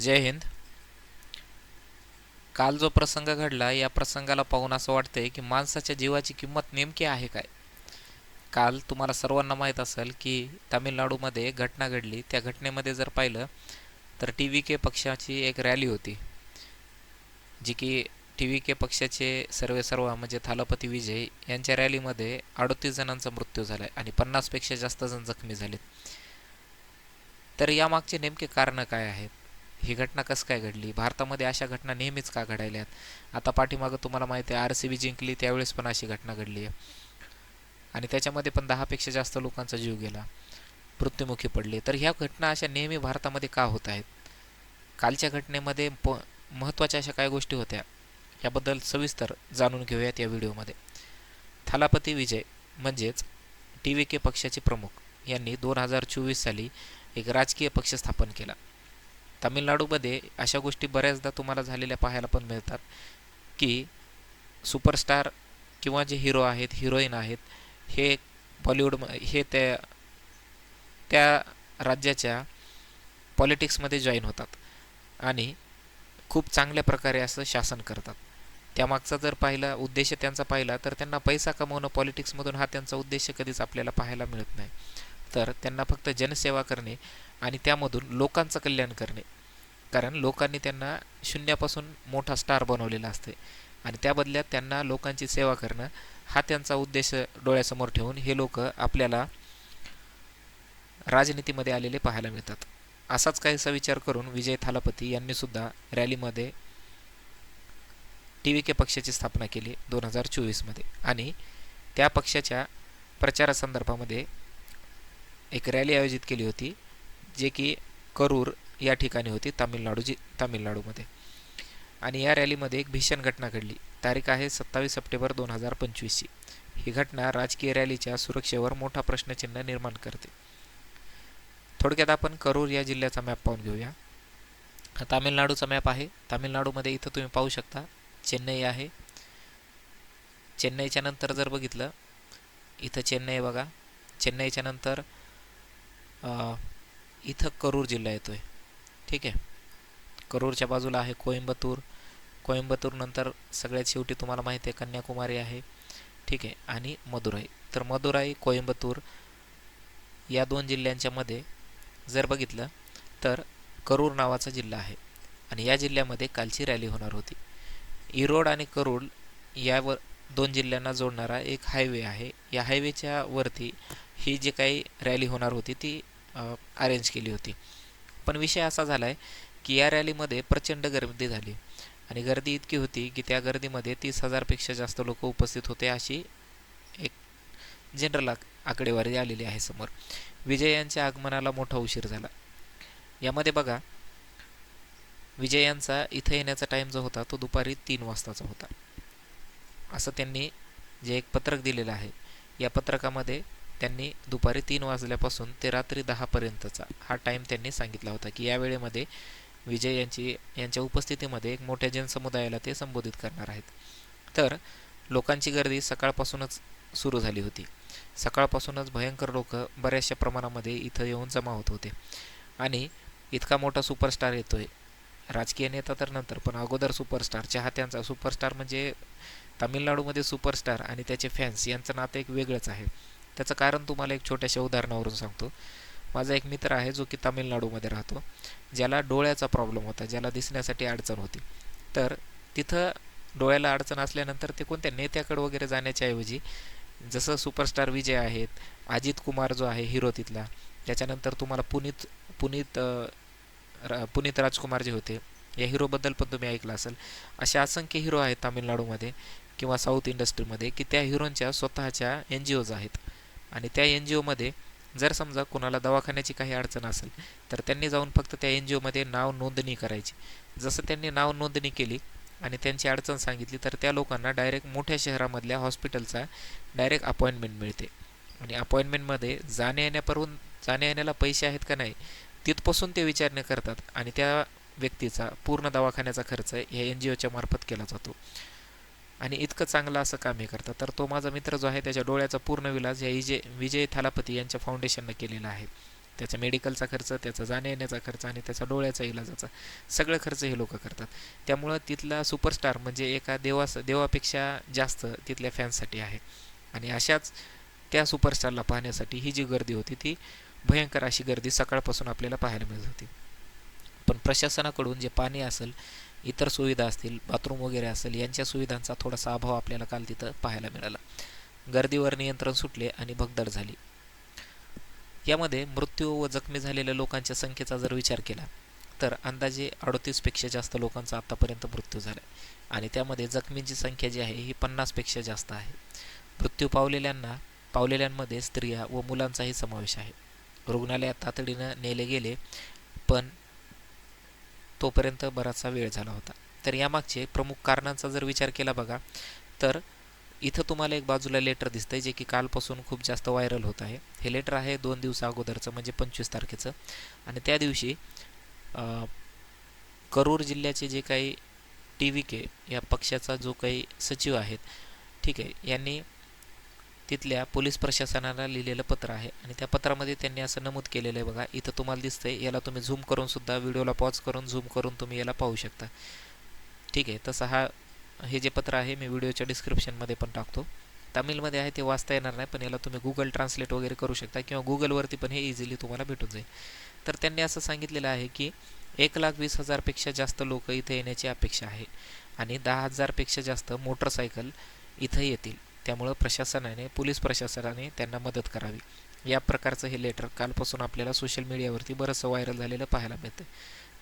जय हिंद. काल जो प्रसंग घडला या प्रसंगाला पाहून असं वाटतंय की माणसाच्या जीवाची किंमत नेमकी आहे काय? काल तुम्हाला सर्वांना माहीत असेल की तामिळनाडूमध्ये घटना घडली. त्या घटनेमध्ये जर पाहिलं तर टी व्ही के पक्षाची एक रॅली होती जी की टी व्ही के पक्षाचे सर्वे सर्व म्हणजे थालापती विजय यांच्या रॅलीमध्ये अडतीस जणांचा मृत्यू झाला आहे आणि पन्नासपेक्षा जास्त जण जखमी झालेत. तर यामागचे नेमके कारणं काय आहेत? ही घटना कसं काय घडली? भारतामध्ये अशा घटना नेहमीच का घडायल्यात? आता पाठीमागं तुम्हाला माहिती आहे आर सी बी जिंकली त्यावेळेस पण अशी घटना घडली आहे. आणि त्याच्यामध्ये पण दहापेक्षा जास्त लोकांचा जीव गेला. मृत्युमुखी पडले. तर ह्या घटना अशा नेहमी भारतामध्ये का होत आहेत? कालच्या घटनेमध्ये प महत्त्वाच्या अशा काय गोष्टी होत्या. याबद्दल सविस्तर जाणून घेऊयात या व्हिडिओमध्ये. थालापती विजय म्हणजेच टी व्ही के पक्षाचे प्रमुख यांनी दोन हजार चोवीस साली एक राजकीय पक्ष स्थापन केला. तामिळनाडूमध्ये अशा गोष्टी बऱ्याचदा तुम्हाला झालेल्या पाहायला पण मिळतात की सुपरस्टार किंवा जे हिरो आहेत हिरोईन आहेत हे बॉलिवूड हे त्या त्या राज्याच्या पॉलिटिक्समध्ये जॉईन होतात आणि खूप चांगल्या प्रकारे असं शासन करतात. त्यामागचा जर पाहिला उद्देश त्यांचा पाहिला तर त्यांना पैसा कमवणं पॉलिटिक्समधून हा त्यांचा उद्देश कधीच आपल्याला पाहायला मिळत नाही. तर त्यांना फक्त जनसेवा करणे आणि त्यामधून लोकांचं कल्याण करणे. कारण लोकांनी त्यांना शून्यापासून मोठा स्टार बनवलेला असते आणि त्या बदल्यात त्यांना लोकांची सेवा करणं हा त्यांचा उद्देश डोळ्यासमोर ठेवून हे लोक आपल्याला राजनीतीमध्ये आलेले पाहायला मिळतात. असाच काहीसा विचार करून विजय थालापती यांनीसुद्धा रॅलीमध्ये टी व्ही के पक्षाची स्थापना केली दोन हजार चोवीसमध्ये. आणि त्या पक्षाच्या प्रचारासंदर्भामध्ये एक रॅली आयोजित केली होती. जे की करूर या ठिकाणी होती तामिळनाडू जी तामिळनाडूमध्ये आणि या रॅलीमध्ये एक भीषण घटना घडली. तारीख आहे सत्तावीस सप्टेंबर दोन हजार पंचवीसची. ही घटना राजकीय रॅलीच्या सुरक्षेवर मोठा प्रश्नचिन्ह निर्माण करते. थोडक्यात आपण करूर या जिल्ह्याचा मॅप पाहून घेऊया. हा तामिळनाडूचा मॅप आहे. तामिळनाडूमध्ये इथं तुम्ही पाहू शकता चेन्नई आहे. चेन्नईच्या नंतर जर बघितलं इथं चेन्नई बघा. चेन्नईच्या नंतर इथं करूर जिल्हा येतो आहे ठीक आहे? करूरच्या बाजूला आहे कोइंबतूर. कोइंबतूरनंतर सगळ्यात शेवटी तुम्हाला माहिती आहे कन्याकुमारी आहे. ठीक आहे? आणि मदुराई. तर मदुराई कोइंबतूर या दोन जिल्ह्यांच्यामध्ये जर बघितलं तर करूर नावाचा जिल्हा आहे. आणि या जिल्ह्यामध्ये कालची रॅली होणार होती. इरोड आणि करूर यावर दोन जिल्ह्यांना जोडणारा एक हायवे आहे. या हायवेच्या वरती ही जी काही रॅली होणार होती ती अरेंज केली होती. पण विषय असा झाला आहे की या रॅलीमध्ये प्रचंड गर्दी झाली. आणि गर्दी इतकी होती की त्या गर्दीमध्ये तीस हजारपेक्षा जास्त लोक उपस्थित होते अशी एक जनरल आकडेवारी आलेली आहे समोर. विजय यांच्या आगमनाला मोठा उशीर झाला. यामध्ये बघा विजय यांचा इथं येण्याचा टाईम जो होता तो दुपारी तीन वाजताचा होता. असं त्यांनी जे एक पत्रक दिलेलं आहे या पत्रकामध्ये त्यांनी दुपारी तीन वाजल्यापासून ते रात्री दहापर्यंतचा हा टाईम त्यांनी सांगितला होता की या वेळेमध्ये विजय यांची यांच्या उपस्थितीमध्ये एक मोठ्या जनसमुदायाला ते संबोधित करणार आहेत. तर लोकांची गर्दी सकाळपासूनच सुरू झाली होती. सकाळपासूनच भयंकर लोक बऱ्याचशा प्रमाणामध्ये इथं येऊन जमा होत होते. आणि इतका मोठा सुपरस्टार येतोय. राजकीय नेता तर नंतर पण अगोदर सुपरस्टार चाहत्यांचा सुपरस्टार म्हणजे तामिळनाडूमध्ये सुपरस्टार आणि त्याचे फॅन्स यांचं नातं एक वेगळंच आहे. त्याचं कारण तुम्हाला एक छोट्याशा उदाहरणावरून सांगतो. माझा एक मित्र आहे जो की तामिळनाडूमध्ये राहतो ज्याला डोळ्याचा प्रॉब्लेम होता ज्याला दिसण्यासाठी अडचण होती. तर तिथं डोळ्याला अडचण असल्यानंतर ते कोणत्या नेत्याकडे वगैरे जाण्याच्या ऐवजी जसं सुपरस्टार विजय आहेत अजित कुमार जो आहे हिरो तिथला त्याच्यानंतर तुम्हाला पुनीत पुनीत पुनीत राजकुमार जे होते या हिरोबद्दल पण तुम्ही ऐकलं असेल. असे असंख्य हिरो आहेत तामिळनाडूमध्ये किंवा साऊथ इंडस्ट्रीमध्ये की त्या हिरोंच्या स्वतःच्या एन जी ओज आहेत. आणि त्या एन जी ओमध्ये जर समजा कोणाला दवाखान्याची काही अडचण असेल तर त्यांनी जाऊन फक्त त्या एन जी ओमध्ये नाव नोंदणी करायची. जसं त्यांनी नाव नोंदणी केली आणि त्यांची अडचण सांगितली तर त्या लोकांना डायरेक्ट मोठ्या शहरामधल्या हॉस्पिटलचा डायरेक्ट अपॉइंटमेंट मिळते. आणि अपॉइंटमेंटमध्ये जाण्या येण्यापर्यंत जाण्या येण्याला पैसे आहेत का नाही तिथपासून ते विचारणे करतात आणि त्या व्यक्तीचा पूर्ण दवाखान्याचा खर्च या एन जी ओच्या मार्फत केला जातो. आणि इतकं चांगलं असं काम हे करतात. तर तो माझा मित्र जो आहे त्याच्या डोळ्याचा पूर्ण विलास या विजय विजय थालापती यांच्या फाउंडेशननं केलेला आहे. त्याच्या मेडिकलचा खर्च त्याचा जाण्या येण्याचा खर्च आणि त्याचा डोळ्याचा इलाजाचा सगळं खर्च हे लोक करतात. त्यामुळं तिथला सुपरस्टार म्हणजे एका देवास देवापेक्षा जास्त तिथल्या फॅन्ससाठी आहे. आणि अशाच त्या सुपरस्टारला पाहण्यासाठी ही जी गर्दी होती ती भयंकर अशी गर्दी सकाळपासून आपल्याला पाहायला मिळत होती. पण प्रशासनाकडून जे पाणी असेल इतर सुविधा असतील बाथरूम वगैरे असेल यांच्या सुविधांचा थोडासा अभाव आपल्याला काल तिथं पाहायला मिळाला. गर्दीवर नियंत्रण सुटले आणि भगदड झाली. यामध्ये मृत्यू व जखमी झालेल्या लोकांच्या संख्येचा जर विचार केला तर अंदाजे अडतीसपेक्षा जास्त लोकांचा आत्तापर्यंत मृत्यू झाला आणि त्यामध्ये जखमींची संख्या जी आहे ही पन्नासपेक्षा जास्त आहे. मृत्यू पावलेल्यांना पावलेल्यांमध्ये स्त्रिया व मुलांचाही समावेश आहे. रुग्णालयात तातडीनं नेले गेले पण तोपर्यंत बराचसा वेळ झाला होता. तर यामागचे प्रमुख कारणांचा जर विचार केला बघा तर इथं तुम्हाला एक बाजूला लेटर दिसतंय जे की कालपासून खूप जास्त व्हायरल होत आहे. हे लेटर आहे दोन दिवसा अगोदरचं म्हणजे पंचवीस तारखेचं. आणि त्या दिवशी करूर जिल्ह्याचे जे काही टी व्ही के या पक्षाचा जो काही सचिव आहेत ठीक आहे यांनी तिथल्या पोलीस प्रशासनाला लिहिलेलं पत्र आहे. आणि त्या पत्रामध्ये त्यांनी असं नमूद केलेलं आहे बघा. इथं तुम्हाला दिसतंय याला तुम्ही झूम करून सुद्धा व्हिडिओला पॉज करून झूम करून तुम्ही याला पाहू शकता. ठीक आहे तसं हा हे जे पत्र आहे मी व्हिडिओच्या डिस्क्रिप्शनमध्ये पण टाकतो. तमिळमध्ये आहे ते वाचता येणार नाही पण याला तुम्ही गुगल ट्रान्सलेट वगैरे करू शकता किंवा गुगलवरती पण हे इझिली तुम्हाला भेटून जाईल. तर त्यांनी असं सांगितलेलं आहे की एक लाख वीस हजारपेक्षा जास्त लोक इथे येण्याची अपेक्षा आहे. आणि दहा हजारपेक्षा जास्त मोटरसायकल इथं येतील. त्यामुळं प्रशासनाने पोलीस प्रशासनाने त्यांना मदत करावी. या प्रकारचं हे लेटर कालपासून आपल्याला सोशल मीडियावरती बरंचसं व्हायरल झालेलं पाहायला मिळतं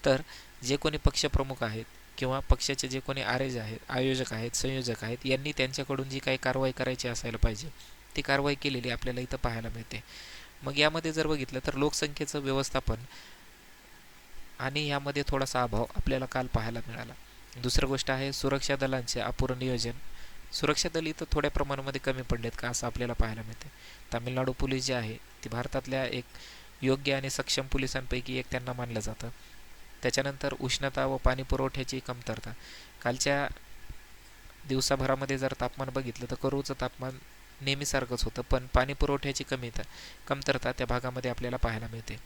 तर जे कोणी पक्षप्रमुख आहेत किंवा पक्षाचे जे कोणी आरेज आहेत आयोजक आहेत संयोजक आहेत यांनी त्यांच्याकडून जी काही कारवाई करायची असायला पाहिजे ती कारवाई केलेली आपल्याला इथं पाहायला मिळते. मग यामध्ये जर बघितलं तर लोकसंख्येचं व्यवस्थापन आणि यामध्ये थोडासा अभाव आपल्याला काल पाहायला मिळाला. दुसरी गोष्ट आहे सुरक्षा दलांचे अपुरं नियोजन सुरक्षा दल इथं थोड्या प्रमाणामध्ये कमी पडलेत का असं आपल्याला पाहायला मिळते तामिळनाडू पोलीस जे आहे ती भारतातल्या एक योग्य आणि सक्षम पोलिसांपैकी एक त्यांना मानलं जातं. त्याच्यानंतर उष्णता व पाणी पुरवठ्याची कमतरता. कालच्या दिवसाभरामध्ये जर तापमान बघितलं तर करूचं तापमान नेहमीसारखंच होतं पण पाणी पुरवठ्याची कमीता कमतरता त्या भागामध्ये आपल्याला पाहायला मिळते.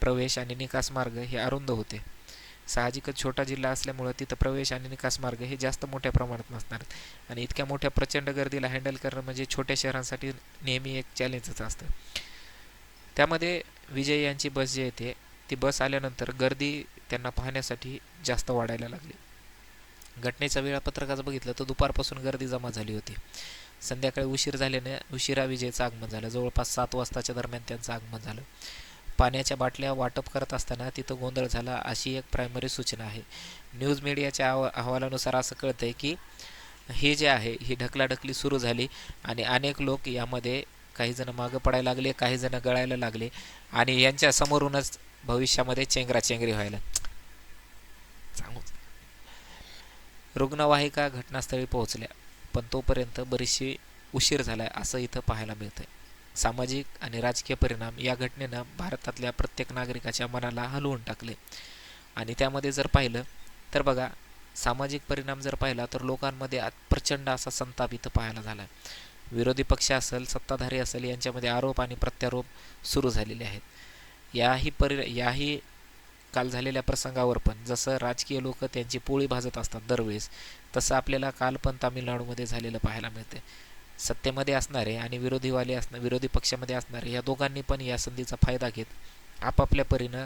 प्रवेश आणि निकास मार्ग हे अरुंद होते. साहजिकच छोटा जिल्हा असल्यामुळं तिथं प्रवेश आणि निकास मार्ग हे जास्त मोठ्या प्रमाणात नसणार. आणि इतक्या मोठ्या प्रचंड गर्दीला हँडल करणं म्हणजे छोट्या शहरांसाठी नेहमी एक चॅलेंजच असतं. त्यामध्ये विजय यांची बस जी येते ती बस आल्यानंतर गर्दी त्यांना पाहण्यासाठी जास्त वाढायला लागली. घटनेच्या वेळापत्रकाचं बघितलं तर दुपारपासून गर्दी जमा झाली होती. संध्याकाळी उशीर झाल्याने उशिरा विजयचं आगमन झालं. जवळपास सात वाजताच्या दरम्यान त्यांचं आगमन झालं. पाण्याच्या बाटल्या वाटप करत असताना तिथं गोंधळ झाला अशी एक प्रायमरी सूचना आहे. न्यूज मीडियाच्या अहवा अहवालानुसार असं कळतं आहे की हे जे आहे ही ढकलाढकली सुरू झाली आणि अनेक लोक यामध्ये काही जण मागं पडायला लागले काही जण गळायला लागले आणि यांच्या समोरूनच भविष्यामध्ये चेंगराचेंगरी व्हायला. सांगू. रुग्णवाहिका घटनास्थळी पोहोचल्या पण तोपर्यंत बरीचशी उशीर झाला असं इथं पाहायला मिळतं आहे सामाजिक आणि राजकीय परिणाम या घटनेनं भारतातल्या प्रत्येक नागरिकाच्या मनाला हलवून टाकले. आणि त्यामध्ये जर पाहिलं तर बघा सामाजिक परिणाम जर पाहिला तर लोकांमध्ये प्रचंड असा संताप इथं पाहायला झाला विरोधी पक्ष असेल सत्ताधारी असेल यांच्यामध्ये आरोप आणि प्रत्यारोप सुरू झालेले आहेत. याही परि याही काल झालेल्या प्रसंगावर पण जसं राजकीय लोक त्यांची पोळी भाजत असतात दरवेळेस तसं आपल्याला काल पण तामिळनाडूमध्ये झालेलं पाहायला मिळते सत्तेमध्ये असणारे आणि विरोधीवाले असणं विरोधी पक्षामध्ये असणारे या दोघांनी पण या संधीचा फायदा घेत आपापल्या परीनं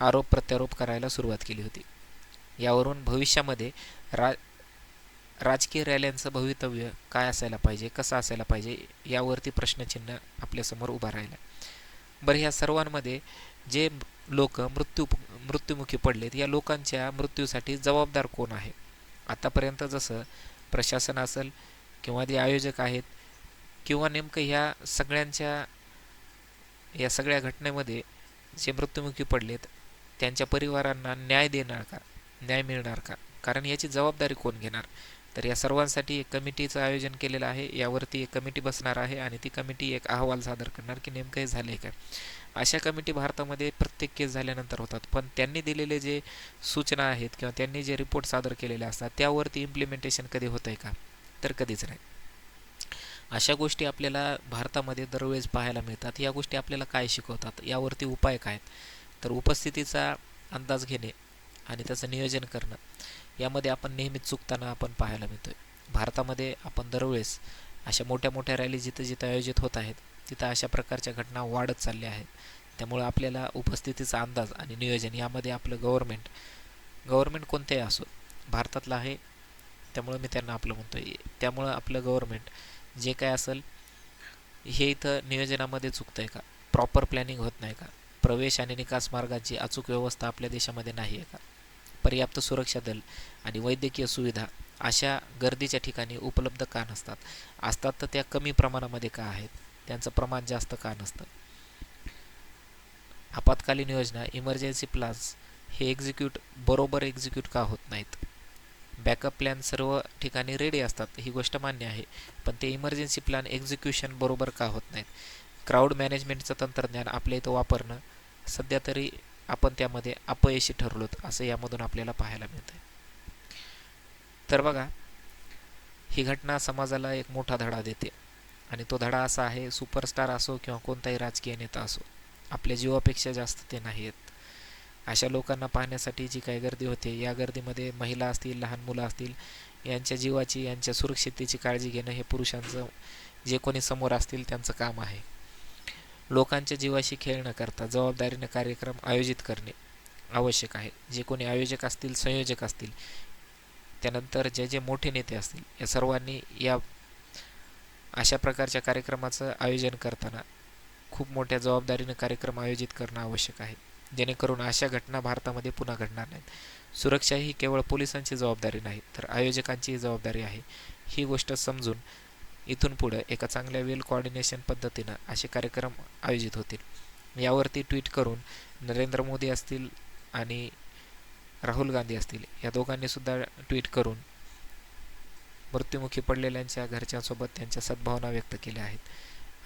आरोप प्रत्यारोप करायला सुरुवात केली होती. यावरून भविष्यामध्ये रा राजकीय रॅल्यांचं भवितव्य काय असायला पाहिजे कसं असायला पाहिजे यावरती प्रश्नचिन्ह आपल्यासमोर उभा राहिलं. बरं ह्या सर्वांमध्ये जे लोक मृत्यू मृत्युमुखी पडलेत या लोकांच्या मृत्यूसाठी जबाबदार कोण आहे? आतापर्यंत जसं प्रशासन असेल किंवा जे आयोजक आहेत किंवा नेमकं ह्या सगळ्यांच्या या सगळ्या घटनेमध्ये जे मृत्युमुखी पडलेत त्यांच्या परिवारांना न्याय देणार का? न्याय मिळणार का? कारण याची जबाबदारी कोण घेणार? तर या सर्वांसाठी एक कमिटीचं आयोजन केलेलं आहे. यावरती एक कमिटी बसणार आहे आणि ती कमिटी एक अहवाल सादर करणार की नेमकं हे झालं आहे काय? अशा कमिटी भारतामध्ये प्रत्येक केस झाल्यानंतर होतात. पण त्यांनी दिलेले जे सूचना आहेत किंवा त्यांनी जे रिपोर्ट सादर केलेले असतात त्यावरती इम्प्लिमेंटेशन कधी होतं आहे का? तर कधीच नाही. अशा गोष्टी आपल्याला भारतामध्ये दरवेळेस पाहायला मिळतात. या गोष्टी आपल्याला काय शिकवतात? यावरती उपाय काय आहेत? तर उपस्थितीचा अंदाज घेणे आणि त्याचं नियोजन करणं यामध्ये आपण नेहमीच चुकताना आपण पाहायला मिळतो आहे भारतामध्ये आपण दरवेळेस अशा मोठ्या मोठ्या रॅली जिथं जिथं आयोजित होत आहेत तिथं अशा प्रकारच्या घटना वाढत चालल्या आहेत. त्यामुळं आपल्याला उपस्थितीचा अंदाज आणि नियोजन यामध्ये आपलं गव्हर्मेंट गव्हर्मेंट कोणतेही असो भारतातलं आहे त्यामुळं मी त्यांना आपलं म्हणतो आहे त्यामुळं आपलं गव्हर्मेंट जे काय असेल हे इथं नियोजनामध्ये चुकतं आहे का? प्रॉपर प्लॅनिंग होत नाही का? प्रवेश आणि निकास मार्गाची अचूक व्यवस्था आपल्या देशामध्ये नाही आहे का? पर्याप्त सुरक्षा दल आणि वैद्यकीय सुविधा अशा गर्दीच्या ठिकाणी उपलब्ध का नसतात? असतात तर त्या कमी प्रमाणामध्ये का आहेत? त्यांचं प्रमाण जास्त का नसतं? आपत्कालीन योजना इमर्जन्सी प्लान्स हे एक्झिक्यूट बरोबर एक्झिक्यूट का होत नाहीत? बॅकअप प्लॅन सर्व ठिकाणी रेडी असतात ही गोष्ट मान्य आहे. पण ते इमर्जन्सी प्लॅन एक्झिक्युशन बरोबर का होत नाहीत? क्राऊड मॅनेजमेंटचं तंत्रज्ञान आपल्या इथं वापरणं सध्या तरी आपण त्यामध्ये अपयशी ठरलोत असं यामधून आपल्याला पाहायला मिळतं तर बघा ही घटना समाजाला एक मोठा धडा देते. आणि तो धडा असा आहे सुपरस्टार असो किंवा कोणताही राजकीय नेता असो आपल्या जीवापेक्षा जास्त ते नाही आहेत अशा लोकांना पाहण्यासाठी जी काही गर्दी होते या गर्दीमध्ये महिला असतील लहान मुलं असतील यांच्या जीवाची यांच्या सुरक्षिततेची काळजी घेणं हे पुरुषांचं जे कोणी समोर असतील त्यांचं काम आहे. लोकांच्या जीवाशी खेळ न करता जबाबदारीने कार्यक्रम आयोजित करणे आवश्यक आहे. जे कोणी आयोजक असतील संयोजक असतील त्यानंतर जे जे मोठे नेते असतील या सर्वांनी या अशा प्रकारच्या कार्यक्रमाचं आयोजन करताना खूप मोठ्या जबाबदारीनं कार्यक्रम आयोजित करणं आवश्यक आहे. जेणेकरून अशा घटना भारतामध्ये पुन्हा घडणार नाहीत. सुरक्षा ही केवळ पोलिसांची जबाबदारी नाही तर आयोजकांचीही जबाबदारी आहे. ही गोष्ट समजून इथून पुढं एका चांगल्या वेल कॉर्डिनेशन पद्धतीनं असे कार्यक्रम आयोजित होतील. यावरती ट्विट करून नरेंद्र मोदी असतील आणि राहुल गांधी असतील या दोघांनी सुद्धा ट्विट करून मृत्युमुखी पडलेल्यांच्या घरच्यांसोबत त्यांच्या सद्भावना व्यक्त केल्या आहेत.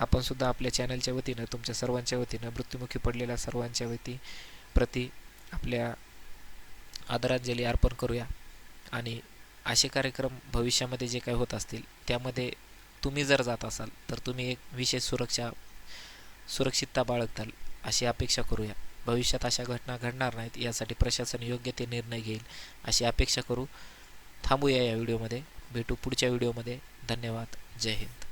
आपण सुद्धा आपल्या चॅनलच्या वतीनं तुमच्या सर्वांच्या वतीनं मृत्युमुखी पडलेल्या सर्वांच्या वती प्रति आपल्या आदरांजली अर्पण करूया. आणि असे कार्यक्रम भविष्यामध्ये जे काही होत असतील त्यामध्ये तुम्ही जर जात असाल तर तुम्ही एक विशेष सुरक्षा सुरक्षितता बाळगताल अशी अपेक्षा करूया. भविष्यात अशा घटना घडणार नाहीत यासाठी प्रशासन योग्य ते निर्णय घेईल अशी अपेक्षा करू. थांबूया या व्हिडिओमध्ये. भेटू पुढच्या व्हिडिओमध्ये. धन्यवाद. जय हिंद.